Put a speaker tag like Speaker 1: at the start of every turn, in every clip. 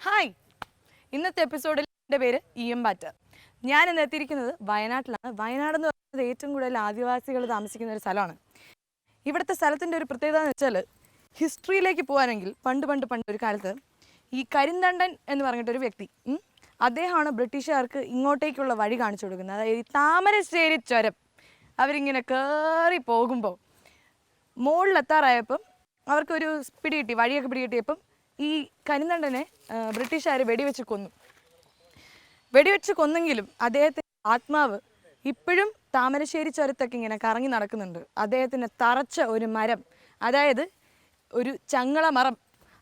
Speaker 1: Hi. ഇന്നത്തെ എപ്പിസോഡിൽ എന്റെ പേര് ഇ എം ബാറ്റർ ഞാൻ ഇന്ന് എത്തിയിരിക്കുന്നത് വയനാട്ടിലാണ്. വയനാട് എന്ന് പറയുന്നത് ഏറ്റവും കൂടുതൽ ആദിവാസികൾ താമസിക്കുന്ന ഒരു സ്ഥലമാണ്. ഇവിടുത്തെ സ്ഥലത്തിന്റെ ഒരു പ്രത്യേകത എന്ന് വെച്ചാൽ ഹിസ്റ്ററിയിലേക്ക് പോകാനെങ്കിൽ പണ്ട് പണ്ട് പണ്ട് ഒരു കാലത്ത് ഈ കരിന്തണ്ടൻ എന്ന് പറഞ്ഞിട്ടൊരു വ്യക്തി അദ്ദേഹമാണ് ബ്രിട്ടീഷുകാർക്ക് ഇങ്ങോട്ടേക്കുള്ള വഴി കാണിച്ചു കൊടുക്കുന്നത്. അതായത് ഈ താമരശ്ശേരി ചുരം അവരിങ്ങനെ കയറി പോകുമ്പോൾ മുകളിലെത്താറായപ്പം അവർക്കൊരു പിടി കിട്ടി വഴിയൊക്കെ പിടി കിട്ടിയപ്പം ഈ കരിന്തണ്ടനെ ബ്രിട്ടീഷുകാർ വെടിവെച്ച് കൊന്നു. വെടിവെച്ച് കൊന്നെങ്കിലും അദ്ദേഹത്തിന്റെ ആത്മാവ് ഇപ്പോഴും താമരശ്ശേരി ചുരത്തൊക്കെ ഇങ്ങനെ കറങ്ങി നടക്കുന്നുണ്ട്. അദ്ദേഹത്തിന് തറച്ച ഒരു മരം അതായത് ഒരു ചങ്ങള മരം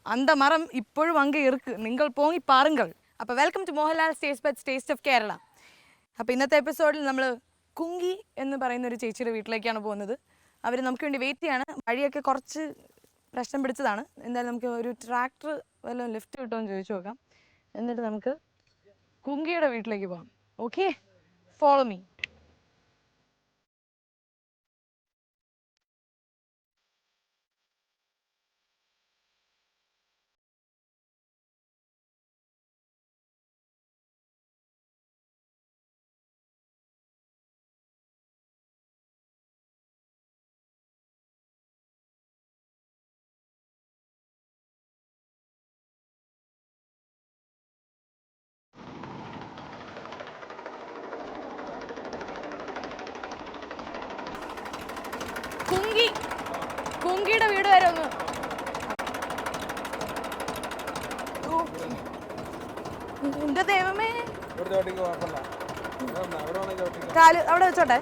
Speaker 1: അന്ത മരം ഇപ്പോഴും അങ്ങ് ഇറുക്ക്. നിങ്ങൾ പോങ്ങി പാറുങ്കൾ. അപ്പോൾ welcome to Mohanlal stays but taste of Kerala അപ്പോൾ ഇന്നത്തെ എപ്പിസോഡിൽ നമ്മൾ കുങ്കി എന്ന് പറയുന്ന ഒരു ചേച്ചിയുടെ വീട്ടിലേക്കാണ് പോകുന്നത്. അവർ നമുക്ക് വേണ്ടി വെയിറ്റ് ചെയ്യാണ്. വഴിയൊക്കെ കുറച്ച് പ്രശ്നം പിടിച്ചതാണ്. എന്തായാലും നമുക്ക് ഒരു ട്രാക്ടർ വല്ലതും ലിഫ്റ്റ് കിട്ടുമോ എന്ന് ചോദിച്ചു നോക്കാം. എന്നിട്ട് നമുക്ക് കുങ്കിയുടെ വീട്ടിലേക്ക് പോകാം. ഓക്കെ ഫോളോ മീ കുങ്കി കുങ്കിയുടെ വീട് വരെ ഒന്ന് ഓ. എന്റെ ദൈവമേ
Speaker 2: ഇവിടെ ചോട്ടിക്ക് കുഴപ്പമില്ല ഇവിടെ വന്നോ, ഇവിടെ വേണമെങ്കിൽ ദൈവമേ.
Speaker 1: കാൽ അവിടെ വെച്ചോട്ടെ?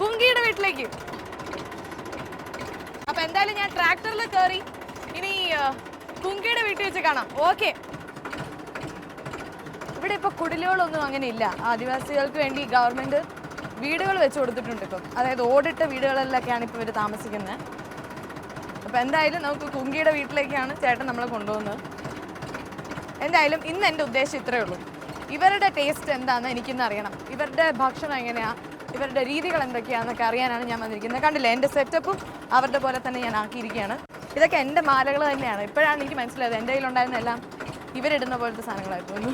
Speaker 1: കുങ്കിയുടെ വീട്ടിലേക്ക്. അപ്പൊ എന്തായാലും ഞാൻ ട്രാക്ടറിൽ കയറി ഇനി കുങ്കിയുടെ വീട്ടിൽ വെച്ച് കാണാം. ഓക്കെ. ഇവിടെ ഇപ്പൊ കുടിലുകളൊന്നും അങ്ങനെ ഇല്ല. ആദിവാസികൾക്ക് വേണ്ടി ഗവൺമെന്റ് വീടുകൾ വെച്ച് കൊടുത്തിട്ടുണ്ട് ഇപ്പം. അതായത് ഓടിട്ട വീടുകളിലൊക്കെയാണ് ഇപ്പൊ ഇവർ താമസിക്കുന്നത്. അപ്പൊ എന്തായാലും നമുക്ക് കുങ്കിയുടെ വീട്ടിലേക്കാണ് ചേട്ടൻ നമ്മളെ കൊണ്ടുപോകുന്നത്. എന്തായാലും ഇന്ന് എന്റെ ഉദ്ദേശം ഇത്രയേ ഉള്ളൂ. ഇവരുടെ ടേസ്റ്റ് എന്താണെന്ന് എനിക്കിന്ന് അറിയണം. ഇവരുടെ ഭക്ഷണം എങ്ങനെയാണ് ഇവരുടെ രീതികൾ എന്തൊക്കെയാണെന്നൊക്കെ അറിയാനാണ് ഞാൻ വന്നിരിക്കുന്നത്. കണ്ടില്ലേ എന്റെ സെറ്റപ്പും അവരുടെ പോലെ തന്നെ ഞാൻ ആക്കിയിരിക്കുകയാണ്. ഇതൊക്കെ എന്റെ മാലകൾ തന്നെയാണ്. ഇപ്പോഴാണ് എനിക്ക് മനസ്സിലായത് എന്റെ കയ്യിലുണ്ടായിരുന്ന എല്ലാം ഇവരിടുന്ന പോലത്തെ സാധനങ്ങളായിരുന്നു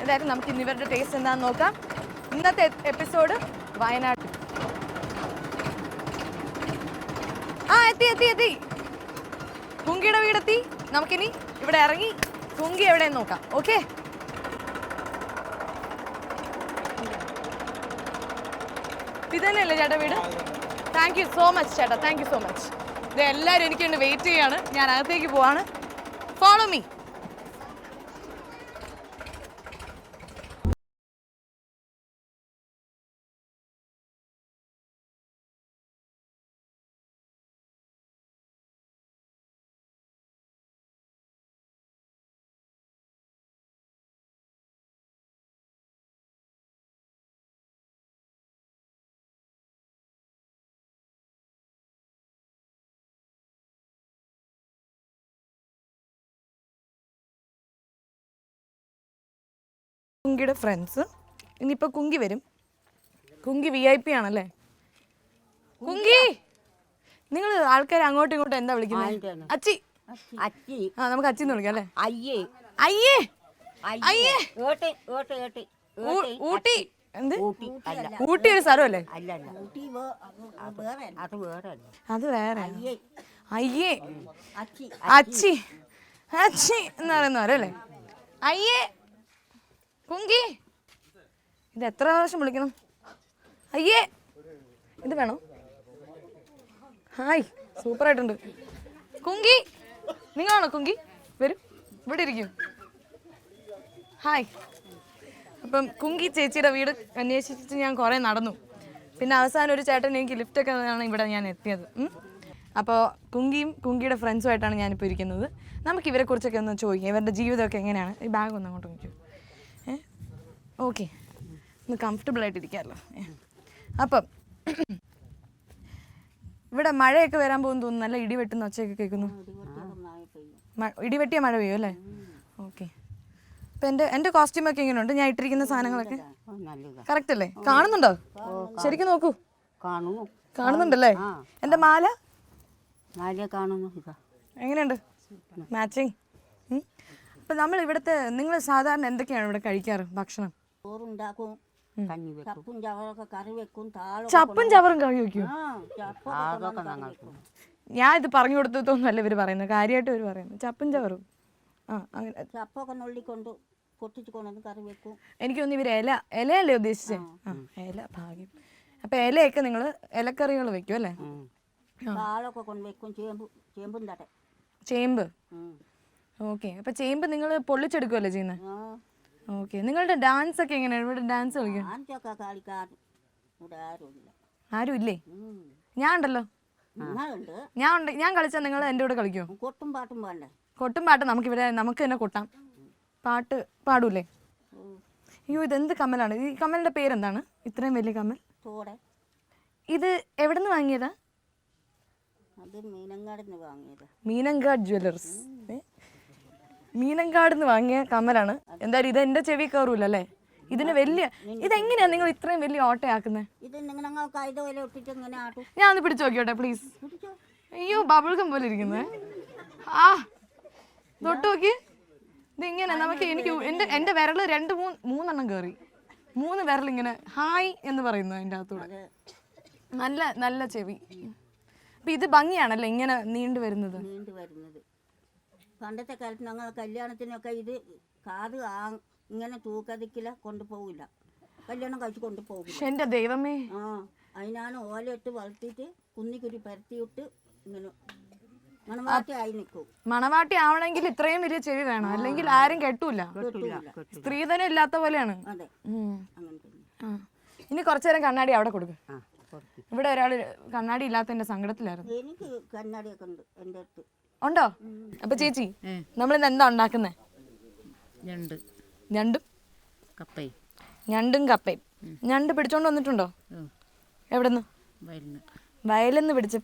Speaker 1: എന്തായാലും നമുക്ക് ഇന്ന് ഇവരുടെ ടേസ്റ്റ് എന്താണെന്ന് നോക്കാം. ഇന്നത്തെ എപ്പിസോഡ് വയനാട്ടിൽ ആ എത്തി എത്തി എത്തി. മുങ്കിയുടെ വീടെത്തി. നമുക്കിനി ഇവിടെ ഇറങ്ങി കുങ്കി എവിടെ നോക്കാം. ഓക്കെ ഇതന്നെയല്ലേ ചേട്ടാ വീട്? താങ്ക് യു സോ മച്ച് ചേട്ടാ. താങ്ക് യു സോ മച്ച് ഇത് എല്ലാവരും എനിക്ക് വേണ്ടി വെയിറ്റ് ചെയ്യാണ്. ഞാൻ അകത്തേക്ക് പോവാണ്. ഫോളോ മീ കുങ്കിയുടെ ഫ്രണ്ട്സ് ഇനിയിപ്പോൾ കുങ്കി വരും. കുങ്കി വി ഐ പി ആണല്ലേ? കുങ്കി! നിങ്ങൾ ആൾക്കാർ അങ്ങോട്ടും ഇങ്ങോട്ടും എന്താ വിളിക്കുന്നത് അച്ചി.
Speaker 3: അച്ചി.
Speaker 1: ആ നമുക്ക് അച്ചി എന്ന് വിളിക്കാം അല്ലേ?
Speaker 3: അയ്യേ.
Speaker 1: അയ്യേ! അയ്യേ. ഊട്ടി. എന്ത്?
Speaker 3: ഊട്ടി.
Speaker 1: ഒരു സ്ഥലമല്ലേ?
Speaker 3: അല്ല അല്ല ഊട്ടി വേറെ അത് വേറെ അല്ല?
Speaker 1: അത് വേറെ.
Speaker 3: അയ്യേ.
Speaker 1: അയ്യേ.
Speaker 3: അച്ചി
Speaker 1: അച്ചി. അച്ചി. എന്ന് പറയുന്നവരല്ലേ അയ്യേ. കുങ്കി. ഇത് എത്ര പ്രാവശ്യം വിളിക്കണം? അയ്യേ. ഇത് വേണോ? ഹായ്. സൂപ്പർ ആയിട്ടുണ്ട് കുങ്കി. നിങ്ങളാണോ കുങ്കി? വരും. ഇവിടെ ഇരിക്കും. ഹായ്. അപ്പം കുങ്കി ചേച്ചിയുടെ വീട് അന്വേഷിച്ചിട്ട് ഞാൻ കുറേ നടന്നു. പിന്നെ അവസാനം ഒരു ചേട്ടൻ എനിക്ക് ലിഫ്റ്റൊക്കെ തന്നാണ് ഇവിടെ ഞാൻ എത്തിയത്. അപ്പോൾ കുങ്കിയും കുങ്കിയുടെ ഫ്രണ്ട്സുമായിട്ടാണ് ഞാനിപ്പോൾ ഇരിക്കുന്നത്. നമുക്ക് ഇവരെക്കുറിച്ചൊക്കെ ഒന്ന് ചോദിക്കാം. ഇവരുടെ ജീവിതമൊക്കെ എങ്ങനെയാണ്? ഈ ബാഗ് ഒന്ന് അങ്ങോട്ട് നോക്കൂ ഓക്കെ. ഒന്ന് കംഫർട്ടബിൾ ആയിട്ട് ഇരിക്കാമല്ലോ അപ്പം ഇവിടെ മഴയൊക്കെ വരാൻ പോകുന്നു തോന്നുന്നു. നല്ല ഇടി വെട്ടുന്ന ഒച്ചയൊക്കെ കേൾക്കുന്നു. ഇടിവെട്ടിയ ഇടി വെട്ടിയ മഴ പെയ്യും അല്ലേ? ഓക്കെ. അപ്പം എന്റെ എന്റെ കോസ്റ്റ്യൂമൊക്കെ എങ്ങനെയുണ്ട്? ഞാൻ ഇട്ടിരിക്കുന്ന സാധനങ്ങളൊക്കെ? കറക്റ്റ് അല്ലേ? കാണുന്നുണ്ടോ? ശരിക്കും നോക്കൂ.
Speaker 3: കാണുന്നു
Speaker 1: കാണുന്നുണ്ടല്ലേ? എന്റെ മാല? എങ്ങനെയുണ്ട്? മാച്ചിങ് അപ്പം നമ്മൾ ഇവിടുത്തെ നിങ്ങൾ സാധാരണ എന്തൊക്കെയാണ് ഇവിടെ കഴിക്കാറ്? ഭക്ഷണം?
Speaker 3: ചോറുണ്ടാക്കും.
Speaker 4: കഞ്ഞി വെക്കും
Speaker 3: ചപ്പും ചവറൊക്കെ കറി വെക്കും. താളും
Speaker 1: ചപ്പും ചവറും കറി വയ്ക്കും
Speaker 3: ആ ചപ്പൊക്കെ
Speaker 4: അതൊക്കെ ഞങ്ങൾക്ക്
Speaker 3: വെക്കും.
Speaker 1: ഞാൻ ഇത് പറഞ്ഞു കൊടുത്തതൊന്നുമല്ല ഇവർ പറയുന്നത്. കാര്യമായിട്ട് ഇവർ പറയുന്നത്. ചപ്പും ചവറും. ആ അങ്ങനെ.
Speaker 3: ചപ്പൊക്കെ നുള്ളിക്കൊണ്ട് പൊട്ടിച്ച് കൊണ്ടുവന്ന് കറി വെക്കും.
Speaker 1: ഇവർ ഇല ഇലയല്ലേ ഉദ്ദേശിച്ചത് ആ. ഇല ഭാഗ്യം. അപ്പൊ ഇലയൊക്കെ നിങ്ങൾ ഇലക്കറികൾ വെക്കും അല്ലേ.
Speaker 3: താളൊക്കെ കൊണ്ട് വെക്കും. ചേമ്പ് ചേമ്പും തട
Speaker 1: ചേമ്പ്?
Speaker 3: ഉം.
Speaker 1: ഓക്കെ. അപ്പൊ ചേമ്പ് നിങ്ങൾ പൊള്ളിച്ചെടുക്കുമല്ലേ ചെയ്യുന്നത്
Speaker 3: ആ.
Speaker 1: ഓക്കെ നിങ്ങളുടെ ഡാൻസ് ഒക്കെ എങ്ങനെയാണ് ഇവിടെ ഡാൻസ് കളിക്കും?
Speaker 3: കളിക്കാൻ ഇവിടെ ആരുമില്ല.
Speaker 1: ആരും ഇല്ലേ
Speaker 3: ഉം.
Speaker 1: ഞാൻ ഉണ്ടല്ലോ
Speaker 3: നിങ്ങളുണ്ട്
Speaker 1: ഞാൻ ഉണ്ട് ഞാൻ കളിച്ചാൽ നിങ്ങൾ എന്റെ കൂടെ കളിക്കുമോ
Speaker 3: കൊട്ടും പാട്ടും വേണ്ടേ
Speaker 1: കൊട്ടും പാട്ട് നമുക്കിവിടെ നമുക്ക് തന്നെ കൊട്ടാം. പാട്ട് പാടൂലേ?
Speaker 3: ഉം.
Speaker 1: അയ്യോ ഇതെന്ത് കമ്മലാണ്? ഈ കമ്മലിന്റെ പേരെന്താണ്? ഇത്രയും വലിയ കമ്മൽ?
Speaker 3: തോടെ.
Speaker 1: ഇത് എവിടെ നിന്ന് വാങ്ങിയതാ?
Speaker 3: അത് വാങ്ങിയത്.
Speaker 1: മീനങ്കാട് ജ്വല്ലറീസ്. ഏ? മീനങ്കാട് നിന്ന് വാങ്ങിയ കമ്മലാണ്. എന്തായാലും ഇത് എന്റെ ചെവി കയറൂല അല്ലേ ഇതിന് വലിയ ഇതെങ്ങനെയാ നിങ്ങൾ ഇത്രയും വലിയ ഓട്ടയാക്കുന്നത്
Speaker 3: ഇത് ഇങ്ങനെ ആട്ടും.
Speaker 1: ഞാൻ ഒന്ന് പിടിച്ചു നോക്കിയോട്ടെ പ്ലീസ് അയ്യോ ബബിൾഗം പോലെ ഇരിക്കുന്നത് ആ തൊട്ട് നോക്കി. ഇതിങ്ങനെ ഇങ്ങനെ നമുക്ക് എനിക്ക് എന്റെ എന്റെ വിരൽ രണ്ട് മൂന്ന് മൂന്നെണ്ണം കയറി മൂന്ന് വിരൽ ഇങ്ങനെ ഹായ് എന്ന് പറയുന്നു അതിന്റെ അകത്തൂടെ. നല്ല നല്ല ചെവി. അപ്പം ഇത് ഭംഗിയാണല്ലോ ഇങ്ങനെ നീണ്ടു വരുന്നത്
Speaker 3: നീണ്ടു വരുന്നത് പണ്ടത്തെ കാലത്ത് ഞങ്ങൾ കല്യാണത്തിനൊക്കെ ഇത് കാത് ആ ഇങ്ങനെ തൂക്കതിക്കില്ല കൊണ്ടുപോകില്ല കല്യാണം കഴിച്ച്
Speaker 1: കൊണ്ടുപോകും എന്റെ ദൈവമേ.
Speaker 3: ആ അതിനാണ് ഓലയിട്ട് വളർത്തിയിട്ട് കുന്നിക്കുരി പരത്തിയിട്ട് ഇങ്ങനെ മണമാറ്റി ആയി നിൽക്കും.
Speaker 1: മണവാട്ടി ആവണമെങ്കിൽ ഇത്രയും വലിയ ചെവി വേണം. അല്ലെങ്കിൽ ആരും കെട്ടൂല. സ്ത്രീധനം ഇല്ലാത്ത പോലെയാണ്.
Speaker 3: അതെ. അങ്ങനെ തന്നെ.
Speaker 1: ഇനി കുറച്ചു നേരം കണ്ണാടി അവിടെ കൊടുക്ക.
Speaker 4: കൊടുക്കും.
Speaker 1: ഇവിടെ ഒരാൾ കണ്ണാടി ഇല്ലാത്തതിന്റെ സങ്കടത്തിലായിരുന്നു.
Speaker 3: എനിക്ക് കണ്ണാടിയൊക്കെ ഉണ്ട് എന്റെ അടുത്ത്.
Speaker 1: ഉണ്ടോ? അപ്പൊ ചേച്ചി നമ്മൾ ഇന്ന് എന്താ ഉണ്ടാക്കുന്നേ?
Speaker 4: ഞണ്ട്.
Speaker 1: ഞണ്ടും?
Speaker 4: കപ്പയും.
Speaker 1: ഞണ്ടും കപ്പയും. ഞണ്ട് പിടിച്ചോണ്ട് വന്നിട്ടുണ്ടോ. എവിടെന്ന്?
Speaker 4: വയലെന്ന്.
Speaker 1: വയലിന്ന് പിടിച്ച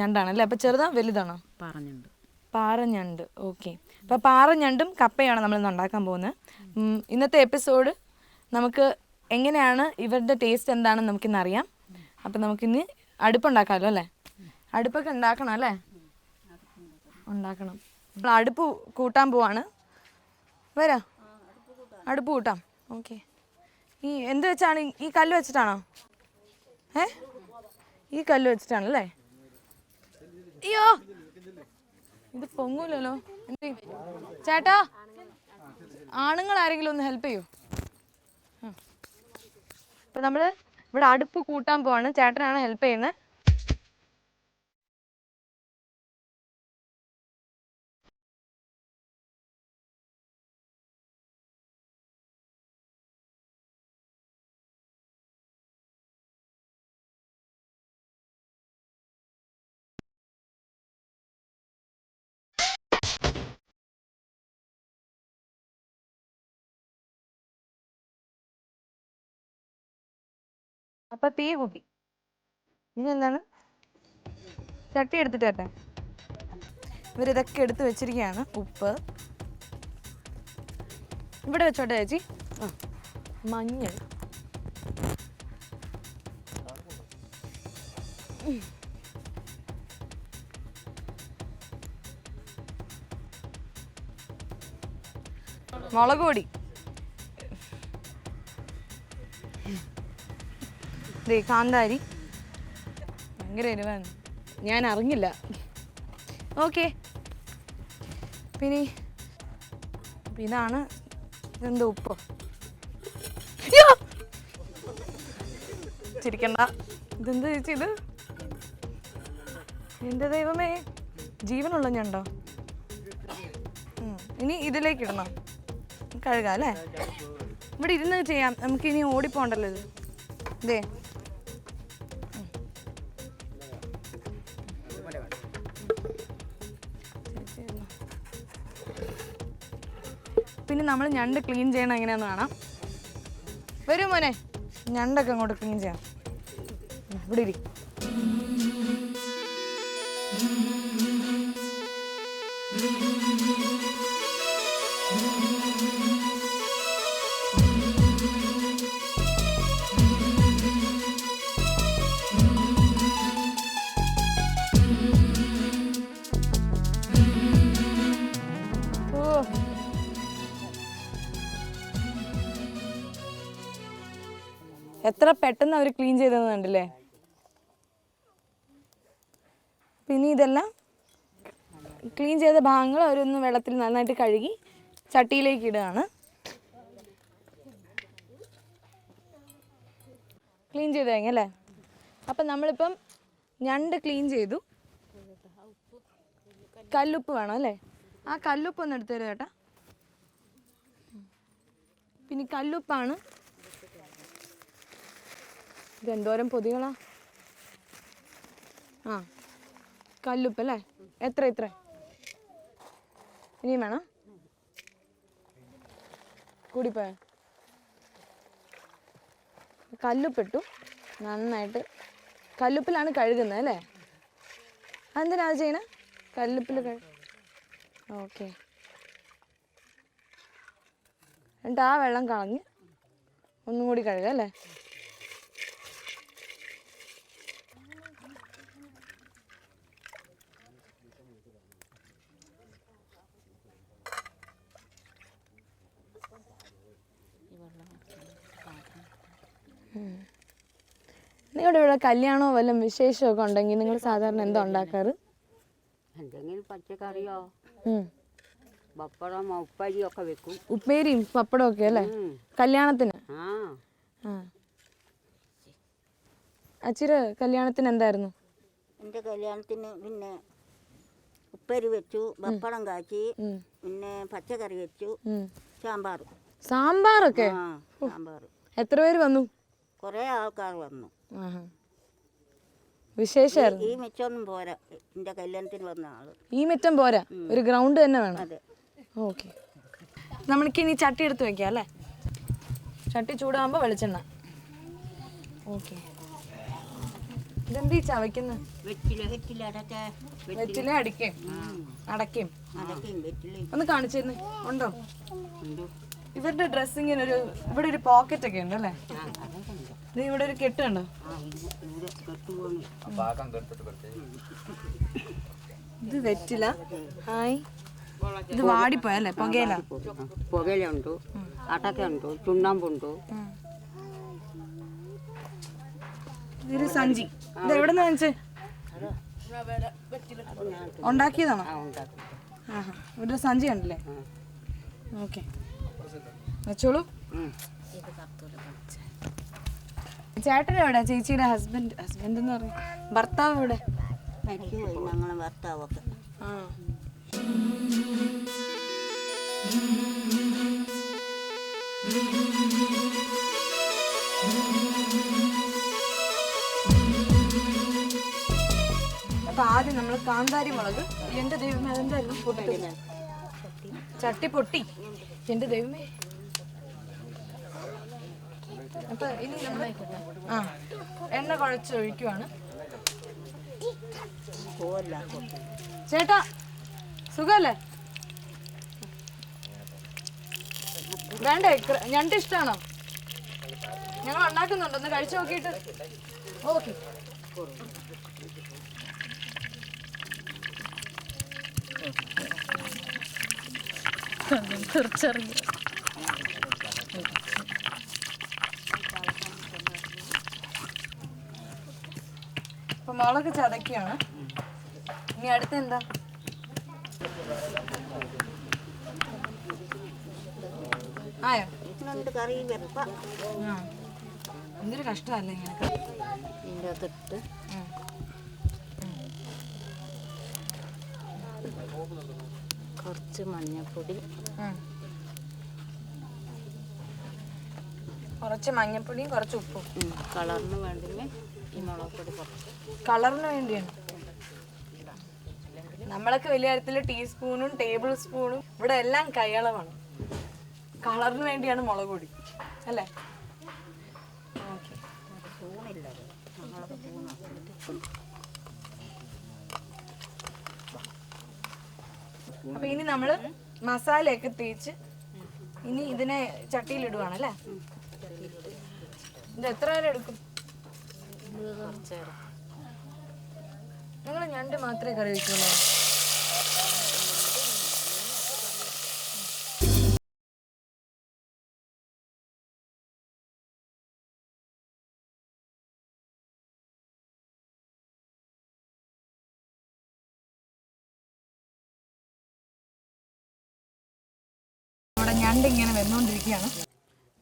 Speaker 1: ഞണ്ടാണല്ലേ അപ്പൊ ചെറുതാ വലുതാണോ?
Speaker 4: പറഞ്ഞുണ്ട്.
Speaker 1: പാറഞ്ഞണ്ട് ഓക്കെ. അപ്പോൾ പാറഞ്ഞണ്ടും കപ്പയാണ് നമ്മൾ ഇന്ന് ഉണ്ടാക്കാൻ പോകുന്നത്. ഇന്നത്തെ എപ്പിസോഡ് നമുക്ക് എങ്ങനെയാണ് ഇവരുടെ ടേസ്റ്റ് എന്താണെന്ന് നമുക്കിന്ന് അറിയാം. അപ്പം നമുക്കിന്ന് അടുപ്പുണ്ടാക്കാമല്ലോ അല്ലേ? അടുപ്പൊക്കെ ഉണ്ടാക്കണം അല്ലേ? ഉണ്ടാക്കണം. നമ്മൾ അടുപ്പ് കൂട്ടാൻ പോവാണ്. വരാ. അടുപ്പ് കൂട്ടാം. ഓക്കെ. ഈ എന്ത് വെച്ചാണ്? ഈ- കല്ല് വെച്ചിട്ടാണോ? ഏ? ഈ കല്ല് വെച്ചിട്ടാണല്ലേ അയ്യോ! ഇത് പൊങ്ങൂലല്ലോ? ചേട്ടാ ആണുങ്ങൾ ആരെങ്കിലും ഒന്ന് ഹെൽപ്പ് ചെയ്യൂ. ഇപ്പൊ നമ്മൾ ഇവിടെ അടുപ്പ് കൂട്ടാൻ പോവാണ്. ചേട്ടനാണ് ഹെൽപ്പ് ചെയ്യുന്നത്. അപ്പൊ തീ കൂട്ടി ഇനി എന്താണ്? ചട്ടി എടുത്തിട്ട് വരട്ടെ. ഇവരിതൊക്കെ എടുത്ത് വെച്ചിരിക്കുകയാണ്. ഉപ്പ്. ഇവിടെ വെച്ചോട്ടെ ചേച്ചി. മഞ്ഞൾ. മുളക് പൊടി. ദേ കാന്താരി. ഭയങ്കര എരിവാണ്. ഞാൻ അറിഞ്ഞില്ല. ഓക്കെ. പിന്നെ ഇതാണ് ഇതെന്താ ഉപ്പ്. ചിരിക്കണ്ട. ഇതെന്ത് ചേച്ചി ഇത്? എന്റെ ദൈവമേ. ജീവനുള്ള ഞണ്ടോ? ഇനി ഇതിലേക്ക് ഇടണം. കഴുകാം അല്ലേ? ഇവിടെ ഇരുന്ന് ചെയ്യാം. നമുക്ക് ഇനി ഓടിപ്പോണ്ടല്ലോ ഇത്. ഇതേ നമ്മൾ ഞണ്ട് ക്ലീൻ ചെയ്യണം എങ്ങനെയാന്ന് കാണാം. വരും മോനെ. ഞണ്ടൊക്കെ അങ്ങോട്ട് ക്ലീൻ ചെയ്യാം. ഇവിടെ ഇരി. എത്ര പെട്ടെന്ന് അവർ ക്ലീൻ ചെയ്തെന്ന് കണ്ടില്ലേ? പിന്നെ ഇതെല്ലാം ക്ലീൻ ചെയ്ത ഭാഗങ്ങൾ അവരൊന്ന് വെള്ളത്തിൽ നന്നായിട്ട് കഴുകി ചട്ടിയിലേക്ക് ഇടുകയാണ്. ക്ലീൻ ചെയ്ത് കഴിഞ്ഞല്ലേ അപ്പം നമ്മളിപ്പം ഞണ്ട് ക്ലീൻ ചെയ്തു. കല്ലുപ്പ് വേണം അല്ലേ? ആ കല്ലുപ്പ് ഒന്ന് എടുത്തു തരും ചേട്ടാ? പിന്നെ കല്ലുപ്പാണ് ഇത് എന്തോരം പൊതികളാ? ആ കല്ലുപ്പ് അല്ലേ? എത്ര ഇത്ര ഇനിയും വേണം? കൂടിപ്പോയ? കല്ലുപ്പിട്ടു. നന്നായിട്ട്. കല്ലുപ്പിലാണ് കഴുകുന്നത് അല്ലേ? അത് ചെയ്യണേ? കല്ലുപ്പിൽ കഴു ഓക്കെ. എന്നിട്ട് ആ വെള്ളം കളഞ്ഞ് ഒന്നും കൂടി കഴുകാം അല്ലേ? നിങ്ങളുടെ ഇവിടെ കല്യാണമോ വല്ലതും വിശേഷമൊക്കെ ഉണ്ടെങ്കിൽ നിങ്ങൾ സാധാരണ എന്താ ഉണ്ടാക്കാറ്?
Speaker 3: എന്തെങ്കിലും പച്ചക്കറിയോ?
Speaker 1: ഉം.
Speaker 3: പപ്പടം ഒക്കെ വെക്കും.
Speaker 1: ഉപ്പേരിയും പപ്പടവും ഒക്കെ അല്ലേ കല്യാണത്തിന്? അച്ചിര് കല്യാണത്തിന് എന്തായിരുന്നു?
Speaker 3: എന്റെ കല്യാണത്തിന് പിന്നെ ഉപ്പേരി വെച്ചു പപ്പടം കാച്ചി പിന്നെ പച്ചക്കറി വെച്ചു. സാമ്പാർ.
Speaker 1: സാമ്പാറൊക്കെ?
Speaker 3: സാമ്പാർ.
Speaker 1: എത്ര പേര് വന്നു?
Speaker 3: കുറേ ആൾക്കാർ വന്നു.
Speaker 1: വിശേഷമായിരുന്നു
Speaker 3: ഈ പോരാ. കല്യാണത്തിന് വന്ന ആൾ.
Speaker 1: ഈ മിറ്റം പോരാ. ഒരു ഗ്രൗണ്ട് തന്നെ വേണം.
Speaker 3: അതെ.
Speaker 1: ഓക്കെ. നമ്മൾക്ക് ഇനി ചട്ടി എടുത്ത് വെക്കാം അല്ലേ? ചട്ടി ചൂടാകുമ്പോൾ വെളിച്ചെണ്ണ. ഓക്കെ. ഇതെന്തീ ചവയ്ക്കുന്നത്
Speaker 3: വെറ്റില വെറ്റില അടക്കെ
Speaker 1: വെറ്റില. അടിക്കേ. അടക്കയും
Speaker 3: അടക്കയും വെറ്റില
Speaker 1: ഒന്ന് കാണിച്ചിരുന്നു. ഉണ്ടോ?
Speaker 3: ഉണ്ട്?
Speaker 1: ഇവരുടെ ഡ്രസ്സിങ്ങിന് ഒരു ഇവിടെ ഒരു പോക്കറ്റ് ഒക്കെ ഉണ്ട് അല്ലേ? ഇത് ഇവിടെ ഒരു കെട്ട് കണ്ടോ?
Speaker 3: ആ ഇത്
Speaker 1: വെറ്റില. ഹായ്. ഇത് വാടിപ്പോയല്ലേ? പുകയില?
Speaker 3: പുകയിലുണ്ട് അടക്കുണ്ട് ചുണ്ണാമ്പുണ്ട്
Speaker 1: ഇതൊരു സഞ്ചി. ഇത് എവിടെ നിന്ന് ഉണ്ടാക്കിയതാണോ?
Speaker 3: ആ ഉണ്ടാക്കും.
Speaker 1: ആഹാ. ഇവിടെ സഞ്ചി ഉണ്ടല്ലേ ഓക്കെ. വെച്ചോളൂ. ചേട്ടൻ എവിടെ ചേച്ചിയുടെ ഹസ്ബൻഡ് ഹസ്ബൻഡ് എന്ന് പറയും. ഭർത്താവ് ഇവിടെ
Speaker 3: ഞങ്ങളെ ഭർത്താവൊക്കെ.
Speaker 1: ആ. അപ്പൊ ആദ്യം നമ്മൾ കാന്താരി മുളക് എന്റെ ദൈവമേ അതെന്തായിരുന്നു? പൊട്ടി. ചട്ടി പൊട്ടി. എന്റെ ദൈവമേ. അപ്പൊ ഇനി നമ്മൾ ആ എണ്ണ കുഴച്ചൊഴിക്കുവാണ്. ചേട്ടാ സുഖല്ലേ? വേണ്ടേ ഞണ്ട് ഇഷ്ടാണോ? ഞങ്ങൾ ഉണ്ടാക്കുന്നുണ്ട്? ഒന്ന് കഴിച്ചു നോക്കിയിട്ട്. ഓക്കെ. ഇപ്പൊ മുളക് ചതക്കുകയാണ് ഇനി അടുത്ത എന്താ? ആയോ. എന്തൊരു കഷ്ടമല്ലേ ഇങ്ങനെ
Speaker 3: ഇതിന്റെ അകത്തിട്ട്. കുറച്ച് മഞ്ഞപ്പൊടി.
Speaker 1: കുറച്ച് മഞ്ഞപ്പൊടിയും കുറച്ച് ഉപ്പും.
Speaker 3: കളറിന് വേണ്ടെങ്കിൽ
Speaker 1: കളറിന് വേണ്ടിയാണ്. നമ്മളൊക്കെ വലിയ കാര്യത്തിൽ ടീസ്പൂണും ടേബിൾ സ്പൂണും ഇവിടെ എല്ലാം കൈയളവാണ്. കളറിന് വേണ്ടിയാണ് മുളക് പൊടി. അല്ലേ? അപ്പൊ ഇനി നമ്മൾ മസാലയൊക്കെ തേച്ച് ഇനി ഇതിനെ ചട്ടിയിലിടുവാണല്ലേ ഇത് എത്ര നേരം എടുക്കും? നിങ്ങൾ ഞണ്ട് മാത്രമേ കറി വയ്ക്കുള്ളൂ ഞണ്ട് ഇങ്ങനെ വന്നുകൊണ്ടിരിക്കുകയാണ്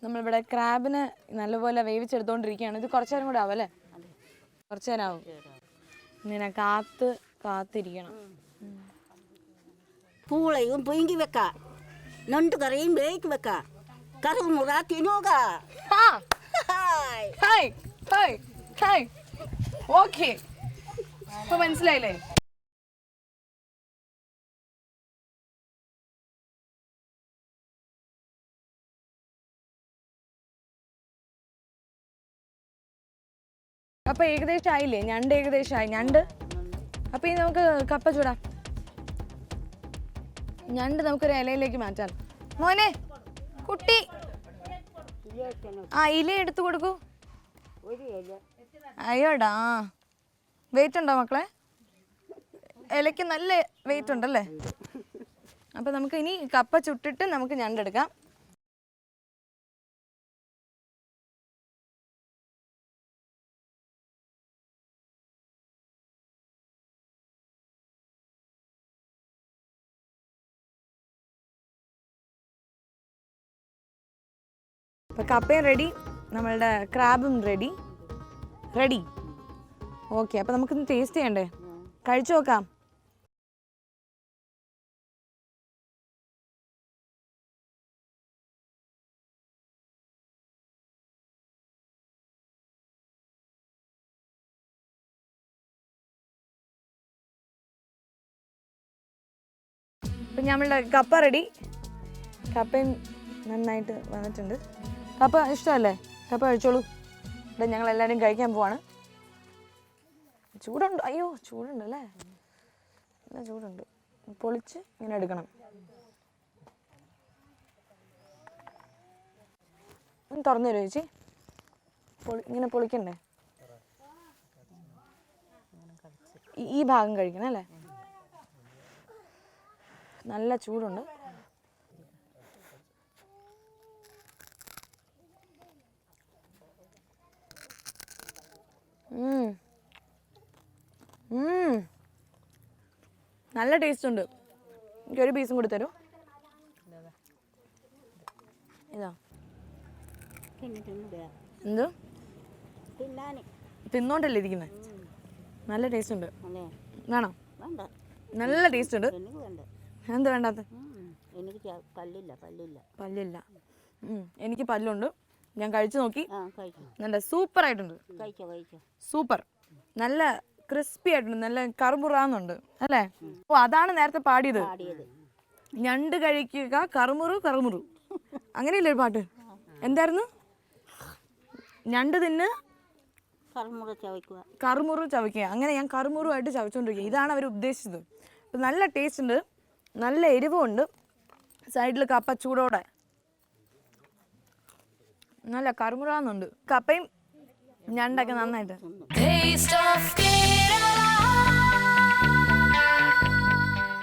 Speaker 1: നമ്മളിവിടെ ക്രാബിന് നല്ലപോലെ വേവിച്ചെടുത്തോണ്ടിരിക്കുകയാണ്. ഇത് കുറച്ചേരം കൂടെ ആവല്ലേ കുറച്ചു നേരമാവും ഇങ്ങനെ കാത്ത് കാത്തിരിക്കണം.
Speaker 3: പൂളയും പൊയിങ്കി വെക്ക. നണ്ട് കറിയും വേക്ക് വെക്കാം. കറുമുറ
Speaker 1: മുറ തിനോക ഓക്കെ. അപ്പൊ മനസ്സിലായില്ലേ? അപ്പൊ ഏകദേശം ആയില്ലേ ഞണ്ട് ഏകദേശം ആയി ഞണ്ട്. അപ്പൊ ഇനി നമുക്ക് കപ്പ ചൂടാം. ഞണ്ട് നമുക്കൊരു ഇലയിലേക്ക് മാറ്റാം. മോനെ കുട്ടി. ആ ഇല എടുത്തു കൊടുക്കൂ. അയ്യോടാ. വെയിറ്റ് ഉണ്ടോ മക്കളെ? ഇലയ്ക്ക് നല്ല വെയിറ്റ് ഉണ്ടല്ലേ? അപ്പൊ നമുക്ക് ഇനി കപ്പ ചുട്ടിട്ട് നമുക്ക് ഞണ്ടെടുക്കാം അപ്പൊ കപ്പയും റെഡി നമ്മളുടെ ക്രാബും റെഡി റെഡി ഓക്കെ അപ്പൊ നമുക്കിന്ന് ടേസ്റ്റ് ചെയ്യണ്ടേ? കഴിച്ചു നോക്കാം. അപ്പം നമ്മളുടെ കപ്പ റെഡി കപ്പയും നന്നായിട്ട് വന്നിട്ടുണ്ട്. കപ്പ ഇഷ്ടമല്ലേ? കപ്പ കഴിച്ചോളൂ. ഇവിടെ ഞങ്ങൾ എല്ലാവരും കഴിക്കാൻ പോവാണ്. ചൂടുണ്ട്. അയ്യോ ചൂടുണ്ട് അല്ലേ? നല്ല ചൂടുണ്ട്. പൊളിച്ച് ഇങ്ങനെ എടുക്കണം. തുറന്നു തരുമോ ചേച്ചി? പൊളി ഇങ്ങനെ പൊളിക്കണ്ടേ? ഈ ഭാഗം കഴിക്കണം അല്ലേ? നല്ല ചൂടുണ്ട് ഉം. ഉം. നല്ല ടേസ്റ്റ് ഉണ്ട്. എനിക്ക് ഒരു പീസും കൂടി തരൂ. ഇതാ. എന്ത്? തിന്നോണ്ടല്ലേ ഇരിക്കുന്നത് നല്ല ടേസ്റ്റ് ഉണ്ട്. വേണോ? നല്ല ടേസ്റ്റ് ഉണ്ട്. എന്ത് വേണ്ടാത്ത?
Speaker 3: ഉം. എനിക്ക് ച- പല്ലില്ല പല്ലില്ല.
Speaker 1: എനിക്ക് പല്ലുണ്ട്. ഞാൻ കഴിച്ചു നോക്കി. നല്ല സൂപ്പർ ആയിട്ടുണ്ട് സൂപ്പർ. നല്ല ക്രിസ്പി ആയിട്ടുണ്ട് നല്ല കറുമുറാന്നുണ്ട് അല്ലേ? ഓ അതാണ് നേരത്തെ പാടിയത്. ഞണ്ട് കഴിക്കുക കറുമുറു കറുമുറു. അങ്ങനെയല്ലേ ഒരു പാട്ട്? എന്തായിരുന്നു? ഞണ്ട് തിന്ന്
Speaker 3: കറുമുറു ചവയ്ക്കുക.
Speaker 1: കറുമുറു ചവയ്ക്കുക. അങ്ങനെ ഞാൻ കറുമുറുമായിട്ട് ചവച്ചുകൊണ്ടിരിക്കുക ഇതാണ് അവർ ഉദ്ദേശിച്ചത്. അപ്പം നല്ല ടേസ്റ്റ് ഉണ്ട് നല്ല എരിവുണ്ട് സൈഡിൽ കപ്പ ചൂടോടെ. നല്ല കറുമുറാന്നുണ്ട്. കപ്പയും ഞണ്ടൊക്കെ നന്നായിട്ട്.